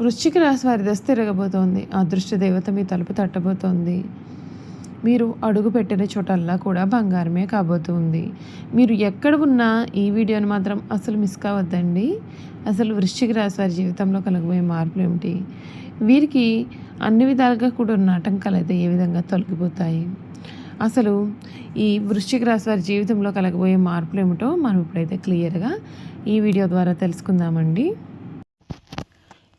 వృశ్చిక రాశి వారి దశ తిరగబోతోంది. అదృష్ట దేవత మీ తలుపు తట్టబోతోంది. మీరు అడుగు పెట్టిన చోటల్లా కూడా బంగారమే కాబోతుంది. మీరు ఎక్కడ ఉన్నా ఈ వీడియోని మాత్రం అసలు మిస్ కావద్దండి. అసలు వృశ్చిక రాశి వారి జీవితంలో కలగబోయే మార్పులు ఏమిటి? వీరికి అన్ని విధాలుగా కూడా ఉన్న ఆటంకాలు అయితే ఏ విధంగా తొలగిపోతాయి? అసలు ఈ వృశ్చిక రాశి వారి జీవితంలో కలగబోయే మార్పులు ఏమిటో మనం ఇప్పుడైతే క్లియర్గా ఈ వీడియో ద్వారా తెలుసుకుందామండి.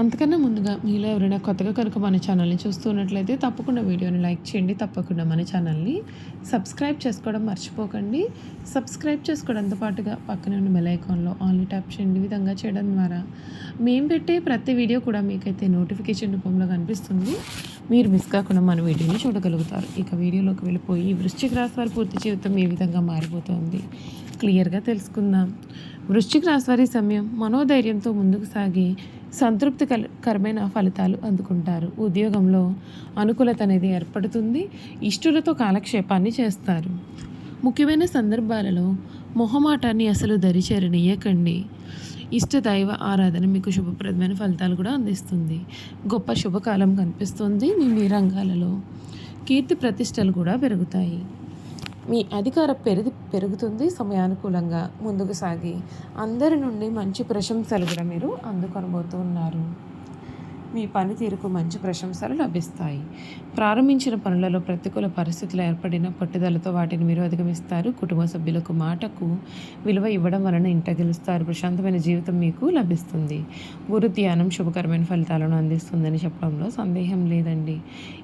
అంతకన్నా ముందుగా మీలో ఎవరైనా కొత్తగా కనుక మన ఛానల్ని చూస్తున్నట్లయితే తప్పకుండా వీడియోని లైక్ చేయండి తప్పకుండా మన ఛానల్ని సబ్స్క్రైబ్ చేసుకోవడం మర్చిపోకండి. సబ్స్క్రైబ్ చేసుకోవడంతో పాటుగా పక్కనే ఉన్న బెల్ ఐకాన్లో ఆన్లీ ట్యాప్ చేయండి విధంగా చేయడం ద్వారా. మేము పెట్టే ప్రతి వీడియో కూడా మీకైతే నోటిఫికేషన్ రూపంలో కనిపిస్తుంది. మీరు మిస్ కాకుండా మన వీడియోని చూడగలుగుతారు. ఇక వీడియోలోకి వెళ్ళిపోయి వృశ్చిక రాశి వారి పూర్తి జీవితం ఏ విధంగా మారిపోతుంది? క్లియర్గా తెలుసుకుందాం. వృశ్చిక రాశి వారి సమయం మనోధైర్యంతో ముందుకు సాగి సంతృప్తికరమైన ఫలితాలు అందుకుంటారు. ఉద్యోగంలో అనుకూలత అనేది ఏర్పడుతుంది. ఇష్టలతో కాలక్షేపాన్ని చేస్తారు. ముఖ్యమైన సందర్భాలలో మొహమాటాన్ని అసలు దరిచేరనీయకండి. ఇష్ట దైవ ఆరాధన మీకు శుభప్రదమైన ఫలితాలు కూడా అందిస్తుంది. గొప్ప శుభకాలం కనిపిస్తుంది. మీ మీ రంగాలలో కీర్తి ప్రతిష్టలు కూడా పెరుగుతాయి. మీ అధికార పెరుగు పెరుగుతుంది సమయానుకూలంగా ముందుకు సాగి. అందరి నుండి మంచి ప్రశంసలు కూడా మీరు అందుకొనబోతున్నారు మీ పనితీరుకు మంచి ప్రశంసలు లభిస్తాయి. ప్రారంభించిన పనులలో ప్రతికూల పరిస్థితులు ఏర్పడిన పట్టుదలతో వాటిని మీరు అధిగమిస్తారు కుటుంబ సభ్యులకు మాటకు విలువ ఇవ్వడం వలన ఇంట గెలుస్తారు. ప్రశాంతమైన జీవితం మీకు లభిస్తుంది. గురు ధ్యానం శుభకరమైన ఫలితాలను అందిస్తుందని చెప్పడంలో సందేహం లేదండి.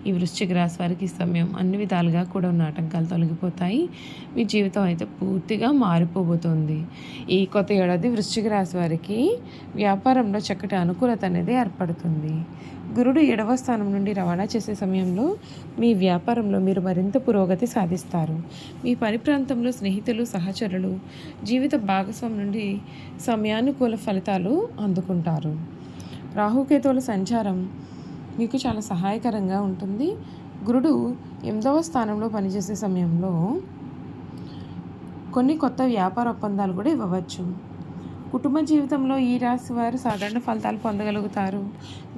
ఈ వృశ్చిక రాశి వారికి సమయం అన్ని విధాలుగా కూడా ఉన్న ఆటంకాలు తొలగిపోతాయి. మీ జీవితం అయితే పూర్తిగా మారిపోబోతుంది. ఈ కొత్త ఏడాది వృశ్చిక రాశి వారికి వ్యాపారంలో చక్కటి అనుకూలత అనేది ఏర్పడుతుంది. గురుడు ఎడవ స్థానం నుండి రవాణా చేసే సమయంలో మీ వ్యాపారంలో మీరు మరింత పురోగతి సాధిస్తారు. మీ పని ప్రాంతంలో స్నేహితులు సహచరులు జీవిత భాగస్వామి నుండి సమయానుకూల ఫలితాలు అందుకుంటారు. రాహుకేతువుల సంచారం మీకు చాలా సహాయకరంగా ఉంటుంది. గురుడు ఎనిమిదవ స్థానంలో పనిచేసే సమయంలో కొన్ని కొత్త వ్యాపార ఒప్పందాలు కూడా ఇవ్వవచ్చు. కుటుంబ జీవితంలో ఈ రాశి వారు సాధారణ ఫలితాలు పొందగలుగుతారు.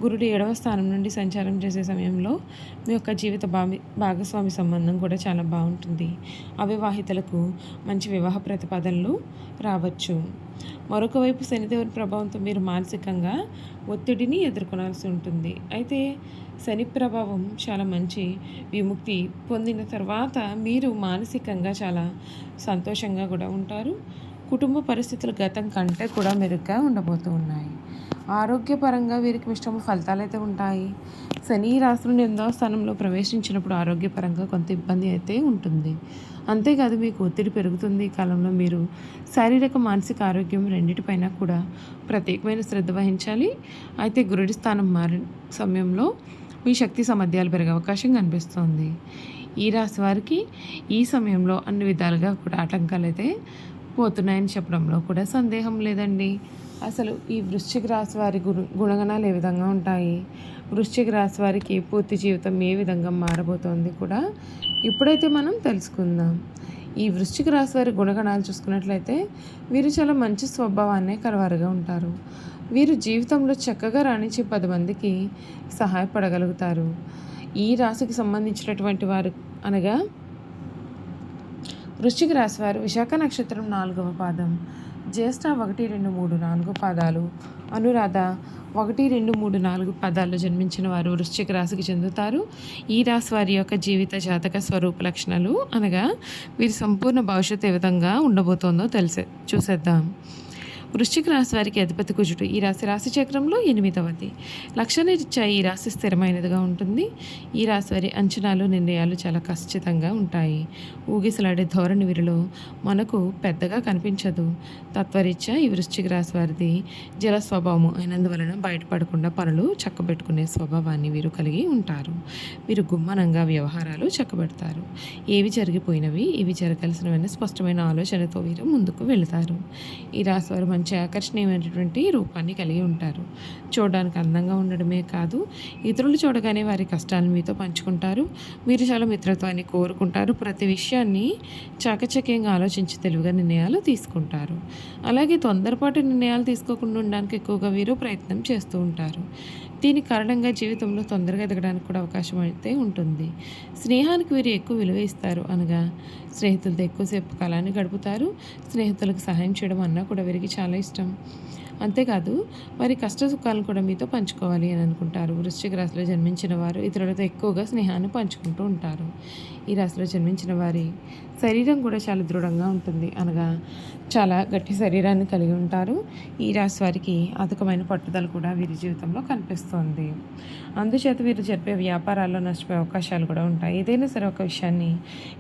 గురుడు ఏడవ స్థానం నుండి సంచారం చేసే సమయంలో మీ యొక్క జీవిత భావి భాగస్వామి సంబంధం కూడా చాలా బాగుంటుంది. అవివాహితులకు మంచి వివాహ ప్రతిపాదనలు రావచ్చు. మరొక వైపు శనిదేవుని ప్రభావంతో మీరు మానసికంగా ఒత్తిడిని ఎదుర్కొనాల్సి ఉంటుంది. అయితే శని ప్రభావం చాలా మంచి విముక్తి పొందిన తర్వాత మీరు మానసికంగా చాలా సంతోషంగా కూడా ఉంటారు. కుటుంబ పరిస్థితులు గతం కంటే కూడా మెరుగ్గా ఉండబోతూ ఉన్నాయి. ఆరోగ్యపరంగా వీరికి మిశ్రమ ఫలితాలు అయితే ఉంటాయి. శని రాశి ఎనిమిదవ స్థానంలో ప్రవేశించినప్పుడు ఆరోగ్యపరంగా కొంత ఇబ్బంది అయితే ఉంటుంది. అంతేకాదు మీకు ఒత్తిడి పెరుగుతుంది. ఈ కాలంలో మీరు శారీరక మానసిక ఆరోగ్యం రెండింటిపైన కూడా ప్రత్యేకమైన శ్రద్ధ వహించాలి. అయితే గురుడి స్థానం మారి సమయంలో మీ శక్తి సామర్థ్యాలు పెరిగే అవకాశం కనిపిస్తుంది. ఈ రాశి వారికి ఈ సమయంలో అన్ని విధాలుగా కూడా ఆటంకాలు అయితే పోతున్నాయని చెప్పడంలో కూడా సందేహం లేదండి. అసలు ఈ వృశ్చిక రాశి వారి గుణగణాలు ఏ విధంగా ఉంటాయి? వృశ్చిక రాశి వారికి పూర్తి జీవితం ఏ విధంగా మారబోతోంది కూడా ఇప్పుడైతే మనం తెలుసుకుందాం. ఈ వృశ్చిక రాశి వారి గుణగణాలు చూసుకున్నట్లయితే వీరు చాలా మంచి స్వభావాన్నే కలవారుగా ఉంటారు. వీరు జీవితంలో చక్కగా రాణించి పది మందికి సహాయపడగలుగుతారు. ఈ రాశికి సంబంధించినటువంటి వారు అనగా వృశ్చిక రాశివారు విశాఖ నక్షత్రం నాలుగవ పాదం జ్యేష్ఠ ఒకటి రెండు మూడు నాలుగు పాదాలు అనురాధ ఒకటి రెండు మూడు నాలుగు పదాల్లో జన్మించిన వారు వృశ్చిక రాశికి చెందుతారు. ఈ రాశి వారి యొక్క జీవిత జాతక స్వరూప లక్షణాలు అనగా వీరి సంపూర్ణ భవిష్యత్తు ఏ విధంగా ఉండబోతోందో తెలిసే చూసేద్దాం. వృశ్చిక రాశి వారికి అధిపతి కుజుడు. ఈ రాశి రాశి చక్రంలో ఎనిమిదవది. లక్షణరీత్యా ఈ రాశి స్థిరమైనదిగా ఉంటుంది. ఈ రాశి వారి అంచనాలు నిర్ణయాలు చాలా ఖచ్చితంగా ఉంటాయి. ఊగిసలాడే ధోరణి వీరిలో మనకు పెద్దగా కనిపించదు. తత్వరీత్యా ఈ వృశ్చిక రాశి వారిది జల స్వభావం అయినందువలన బయటపడకుండా పనులు చక్కబెట్టుకునే స్వభావాన్ని వీరు కలిగి ఉంటారు. వీరు గుమ్మనంగా వ్యవహారాలు చక్కబెడతారు. ఏవి జరిగిపోయినవి ఇవి జరగాల్సినవన్నీ స్పష్టమైన ఆలోచనతో వీరు ముందుకు వెళతారు. ఈ రాశి వారు మంచి ఆకర్షణీయమైనటువంటి రూపాన్ని కలిగి ఉంటారు. చూడడానికి అందంగా ఉండడమే కాదు ఇతరులు చూడగానే వారి కష్టాలను మీతో పంచుకుంటారు. మీరు చాలా మిత్రత్వాన్ని కోరుకుంటారు. ప్రతి విషయాన్ని చాకచక్యంగా ఆలోచించి తెలివిగా నిర్ణయాలు తీసుకుంటారు. అలాగే తొందరపాటు నిర్ణయాలు తీసుకోకుండా ఉండడానికి ఎక్కువగా వీరు ప్రయత్నం చేస్తూ ఉంటారు. దీని కారణంగా జీవితంలో తొందరగా ఎదగడానికి కూడా అవకాశం అయితే ఉంటుంది. స్నేహానికి వీరు ఎక్కువ విలువ ఇస్తారు అనగా స్నేహితులతో ఎక్కువసేపు కాలాన్ని గడుపుతారు. స్నేహితులకు సహాయం చేయడం అన్నా కూడా వీరికి చాలా ఇష్టం. అంతేకాదు వారి కష్ట సుఖాలను కూడా మీతో పంచుకోవాలి అని అనుకుంటారు. వృశ్చిక రాశిలో జన్మించిన వారు ఇతరులతో ఎక్కువగా స్నేహాన్ని పంచుకుంటూ ఉంటారు. ఈ రాశిలో జన్మించిన వారి శరీరం కూడా చాలా దృఢంగా ఉంటుంది. అనగా చాలా గట్టి శరీరాన్ని కలిగి ఉంటారు. ఈ రాశి వారికి అధికమైన పట్టుదల కూడా వీరి జీవితంలో కనిపిస్తుంది. అందుచేత వీరు జరిపే వ్యాపారాల్లో నష్టపోయే అవకాశాలు కూడా ఉంటాయి. ఏదైనా సరే ఒక విషయాన్ని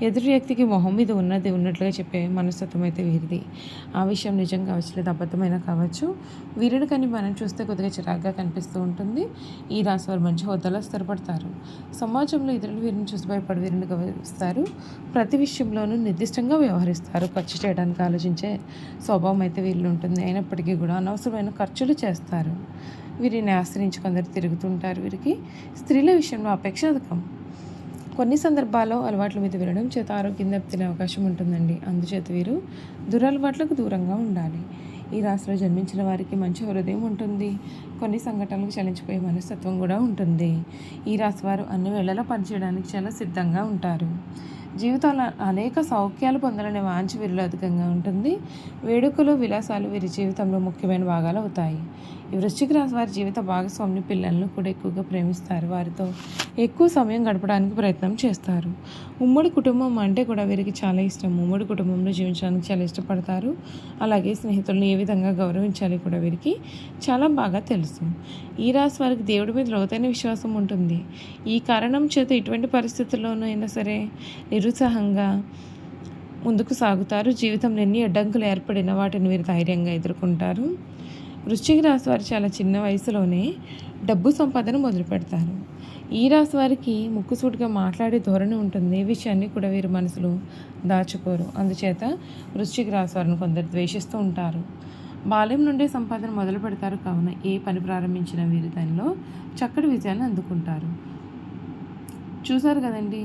ఎదుటి వ్యక్తికి మొహం మీద ఉన్నది ఉన్నట్లుగా చెప్పే మనస్తత్వం అయితే వీరిది. ఆ విషయం నిజం కావచ్చు లేదా అబద్ధమైన కావచ్చు. వీరిని కానీ మనం చూస్తే కొద్దిగా చిరాగ్గా కనిపిస్తూ ఉంటుంది. ఈ రాశి వారు మంచి హోదాలో స్థిరపడతారు. సమాజంలో ఇతరులు వీరిని చూసి భయపడి వీరిని గౌరవిస్తారు. ప్రతి విషయంలోనూ నిర్దిష్టంగా వ్యవహరిస్తారు. ఖర్చు చేయడానికి ఆలోచించే స్వభావం అయితే వీళ్ళు ఉంటుంది. అయినప్పటికీ కూడా అనవసరమైన ఖర్చులు చేస్తారు. వీరిని ఆశ్రయించి కొందరు తిరుగుతుంటారు. వీరికి స్త్రీల విషయంలో అపేక్ష అధికం. కొన్ని సందర్భాల్లో అలవాట్ల మీద వినడం చేత ఆరోగ్యం దెబ్బతినే అవకాశం ఉంటుందండి. అందుచేత వీరు దురలవాట్లకు దూరంగా ఉండాలి. ఈ రాశిలో జన్మించిన వారికి మంచి హృదయం ఉంటుంది. కొన్ని సంఘటనలకు చలించిపోయే మనస్తత్వం కూడా ఉంటుంది. ఈ రాశి వారు అన్ని వేళలా పనిచేయడానికి చాలా సిద్ధంగా ఉంటారు. జీవితంలో అనేక సౌఖ్యాలు పొందాలనే వాంఛ వీరిలో అధికంగా ఉంటుంది. వేడుకలు విలాసాలు వీరి జీవితంలో ముఖ్యమైన భాగాలు అవుతాయి. ఈ వృశ్చిక రాశి వారి జీవిత భాగస్వామిని పిల్లలను కూడా ఎక్కువగా ప్రేమిస్తారు. వారితో ఎక్కువ సమయం గడపడానికి ప్రయత్నం చేస్తారు. ఉమ్మడి కుటుంబం అంటే కూడా వీరికి చాలా ఇష్టం. ఉమ్మడి కుటుంబంలో జీవించడానికి చాలా ఇష్టపడతారు. అలాగే స్నేహితులను ఏ విధంగా గౌరవించాలి కూడా వీరికి చాలా బాగా తెలుసు. ఈ రాశి వారికి దేవుడి మీద లోతైన విశ్వాసం ఉంటుంది. ఈ కారణం చేత ఎటువంటి పరిస్థితుల్లోనూ అయినా సరే నిరుత్సాహంగా ముందుకు సాగుతారు. జీవితంలో ఎన్ని అడ్డంకులు ఏర్పడిన వాటిని వీరు ధైర్యంగా ఎదుర్కొంటారు. వృశ్చిక రాశి వారు చాలా చిన్న వయసులోనే డబ్బు సంపాదన మొదలు పెడతారు. ఈ రాశి వారికి ముక్కుసూటిగా మాట్లాడే ధోరణి ఉంటుంది. ఏ విషయాన్ని కూడా వీరు మనసులో దాచుకోరు. అందుచేత వృశ్చిక రాశి వారిని కొందరు ద్వేషిస్తూ ఉంటారు. బాల్యం నుండే సంపాదన మొదలు పెడతారు. కావున ఏ పని ప్రారంభించిన వీరు దానిలో చక్కటి విజయాన్ని అందుకుంటారు. చూసారు కదండి?